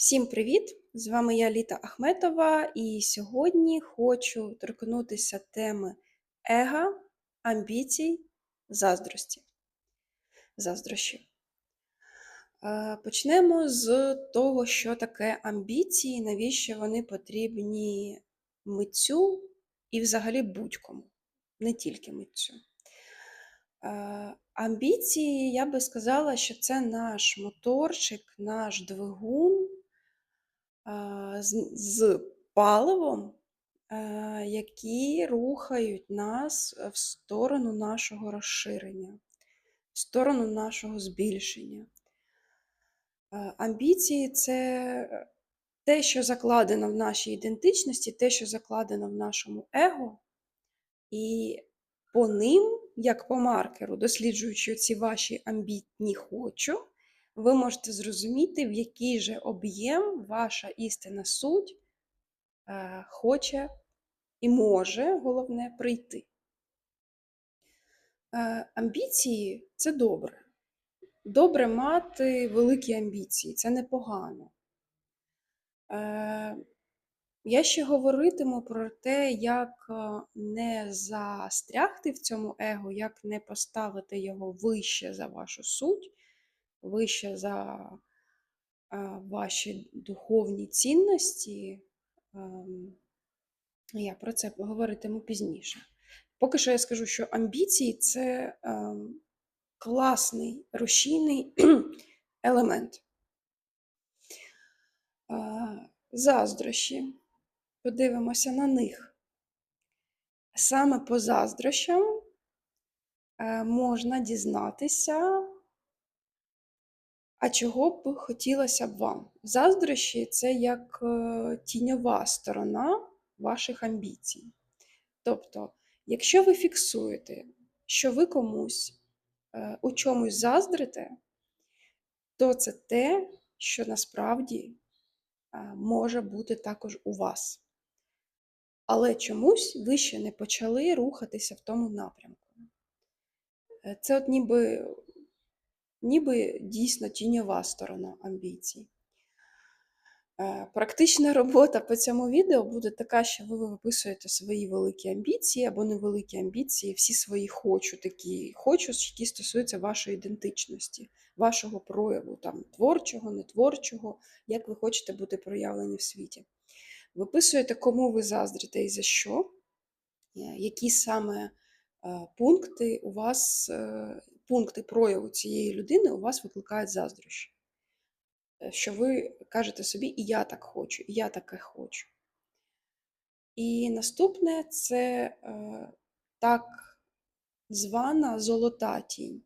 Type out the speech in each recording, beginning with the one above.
Всім привіт! З вами я Літа Ахметова, і сьогодні хочу торкнутися теми ега, амбіцій, заздрості. Заздрощів. Е, Почнемо з того, що таке амбіції, навіщо вони потрібні митцю і взагалі будь-кому, не тільки митцю. Е, Амбіції, я би сказала, що це наш моторчик, наш двигун з, з паливом, е, які рухають нас в сторону нашого розширення, в сторону нашого збільшення. Е, Амбіції це те, що закладено в нашій ідентичності, те, що закладено в нашому его, і по ним, як по маркеру, досліджуючи ці ваші амбітні хочу, ви можете зрозуміти, в який же об'єм ваша істинна суть е, хоче і може, головне, прийти. Е, амбіції це добре. Добре мати великі амбіції, це непогано. Е, я ще говоритиму про те, як не застрягти в цьому его, як не поставити його вище за вашу суть, вище за ваші духовні цінності. Ем, Я про це поговоритиму пізніше. Поки що я скажу, що амбіції це ем, класний рушійний елемент. Заздрощі. Подивимося на них. Саме по заздрощам е, можна дізнатися, а чого б хотілося б вам. Заздрощі це як е, тіньова сторона ваших амбіцій. Тобто, якщо ви фіксуєте, що ви комусь е, у чомусь заздрите, то це те, що насправді е, може бути також у вас. Але чомусь ви ще не почали рухатися в тому напрямку. Це от ніби, ніби дійсно тіньова сторона амбіцій. Е, Практична робота по цьому відео буде така, що ви виписуєте свої великі амбіції або невеликі амбіції, всі свої хочу такі хочу, які стосуються вашої ідентичності, вашого прояву, там, творчого, нетворчого, як ви хочете бути проявлені в світі. Виписуєте, кому ви заздрите і за що, е, які саме е, пункти у вас, пункти прояву цієї людини у вас викликають заздрощі. Е, Що ви кажете собі, і я так хочу, і я таке хочу. І наступне це е, так звана золота тінь.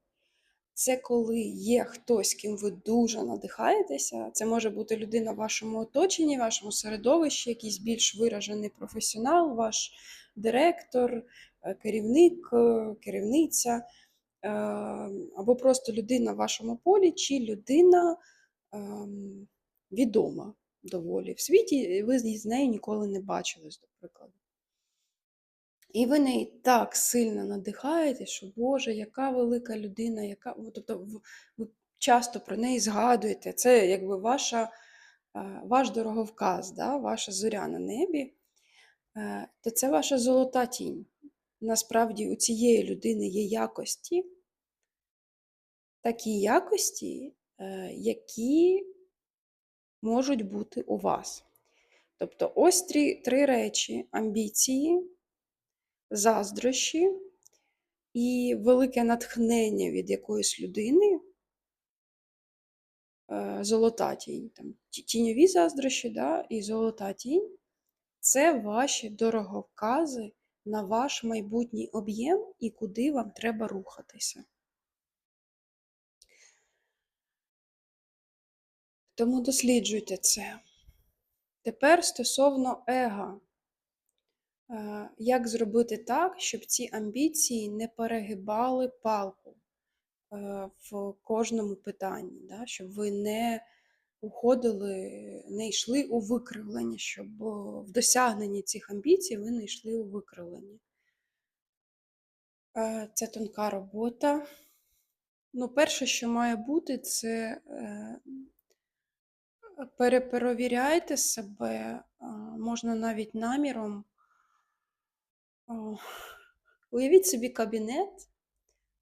Це коли є хтось, ким ви дуже надихаєтеся. Це може бути людина в вашому оточенні, в вашому середовищі, якийсь більш виражений професіонал, ваш директор, е, керівник, е, керівниця, або просто людина в вашому полі, чи людина ем, відома доволі в світі, і ви з нею ніколи не бачились, до прикладу. І ви неї так сильно надихаєте, що Боже, яка велика людина, яка. Тобто ви часто про неї згадуєте. Це якби ваша, е, ваш дороговказ, да? ваша зоря на небі, Е, то це ваша золота тінь. Насправді у цієї людини є якості, такі якості, е, які можуть бути у вас. Тобто ось три, три речі: амбіції, заздрощі і велике натхнення від якоїсь людини, е, золота тінь, там, тіньові заздрощі да, і золота тінь це ваші дороговкази на ваш майбутній об'єм і куди вам треба рухатися. Тому досліджуйте це. Тепер стосовно ега. Е, Як зробити так, щоб ці амбіції не перегибали палку е, в кожному питанні, да? щоб ви не уходили, не йшли у викривлення, щоб е, в досягненні цих амбіцій ви не йшли у викривлення. Це тонка робота. Ну, перше, що має бути, це е, перепровіряйте себе, можна навіть наміром. Уявіть собі кабінет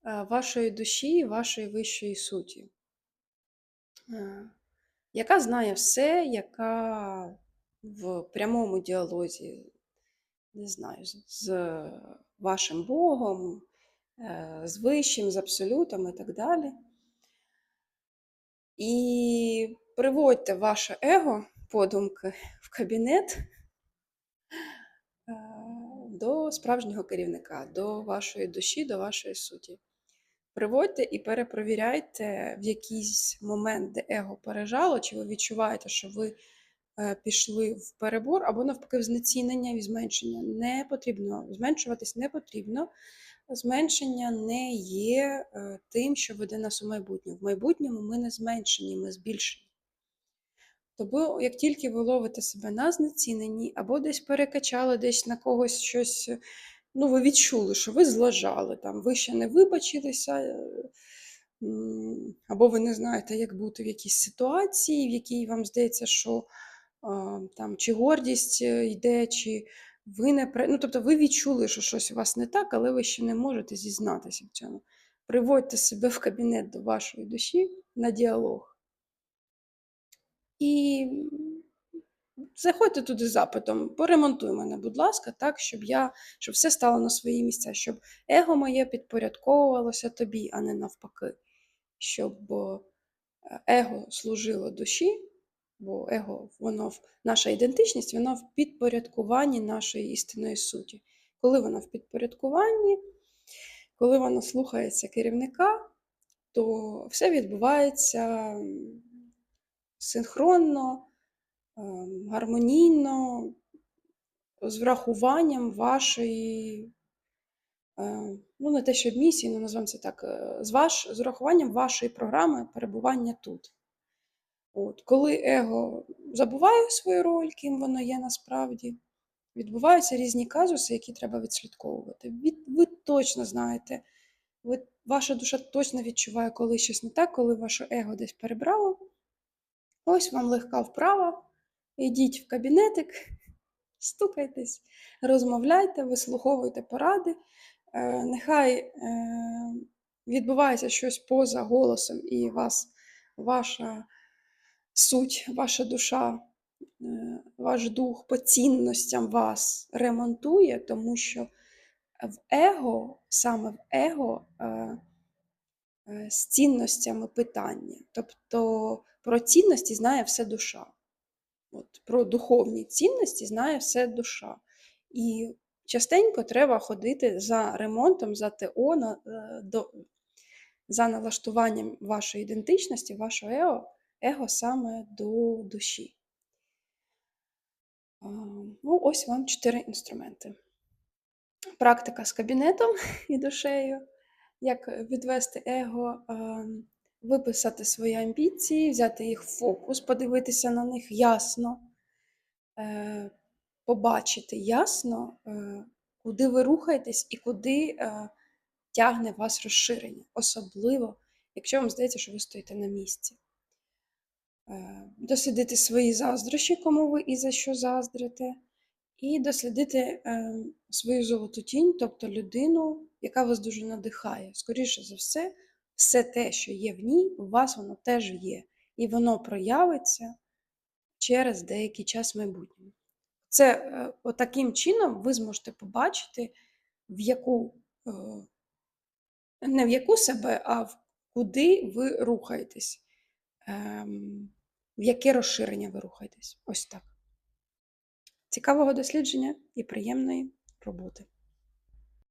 е, вашої душі, вашої вищої суті, е, яка знає все, яка в прямому діалозі, не знаю, з- з вашим Богом, е, з вищим, з абсолютом і так далі. І приводьте ваше его, подумки в кабінет е, до справжнього керівника, до вашої душі, до вашої суті. Приводьте і перепровіряйте в якийсь момент, де его пережало, чи ви відчуваєте, що ви е, пішли в перебор, або навпаки в знецінення і зменшення. Не потрібно зменшуватись не потрібно. Зменшення не є е, тим, що веде нас у майбутнє. В майбутньому ми не зменшені, ми збільшені. Тобто, як тільки ви ловите себе на знеціненні, або десь перекачали, десь на когось щось, е, ну, ви відчули, що ви злажали, там, ви ще не вибачилися, е, або ви не знаєте, як бути в якійсь ситуації, в якій вам здається, що там, чи гордість е, йде, чи ви не ну, тобто ви відчули, що щось у вас не так, але ви ще не можете зізнатися в цьому. Приводьте себе в кабінет до вашої душі на діалог. І заходьте туди запитом, поремонтуй мене, будь ласка, так, щоб я, щоб все стало на свої місця, щоб его моє підпорядковувалося тобі, а не навпаки. Щоб е, его служило душі, бо его, воно наша ідентичність, вона в підпорядкуванні нашої істинної суті. Коли вона в підпорядкуванні, коли вона слухається керівника, то все відбувається синхронно, ем, гармонійно, з врахуванням вашої, е, ну не те, що місії, ну назвемо це так, е, з, ваш, з врахуванням вашої програми перебування тут. От, коли его забуває свою роль, ким воно є насправді, відбуваються різні казуси, які треба відслідковувати. Ви, ви точно знаєте, ви, ваша душа точно відчуває, коли щось не так, коли ваше его десь перебрало. Ось вам легка вправа. Йдіть в кабінетик, стукайтесь, розмовляйте, вислуховуйте поради. Е, нехай е, відбувається щось поза голосом, і вас, ваша суть, ваша душа, е, ваш дух по цінностям вас ремонтує, тому що в его, саме в его, з цінностями питання. Тобто про цінності знає все душа. От, про духовні цінності знає все душа. І частенько треба ходити за ремонтом, за ТО, на, е, до, за налаштуванням вашої ідентичності, вашого его, его саме до душі. Ну, ось вам чотири інструменти. Практика з кабінетом і душею, як відвести его, виписати свої амбіції, взяти їх в фокус, подивитися на них ясно, е, побачити ясно, е, куди ви рухаєтесь і куди е, тягне вас розширення, особливо, якщо вам здається, що ви стоїте на місці. Дослідити свої заздрощі, кому ви і за що заздрите, і дослідити е, свою золоту тінь, тобто людину, яка вас дуже надихає. Скоріше за все, все те, що є в ній, у вас воно теж є. І воно проявиться через деякий час в майбутньому. Це е, отаким чином ви зможете побачити, в яку, е, не в яку себе, а в куди ви рухаєтесь, ем, в яке розширення ви рухаєтесь. Ось так. Цікавого дослідження і приємної роботи.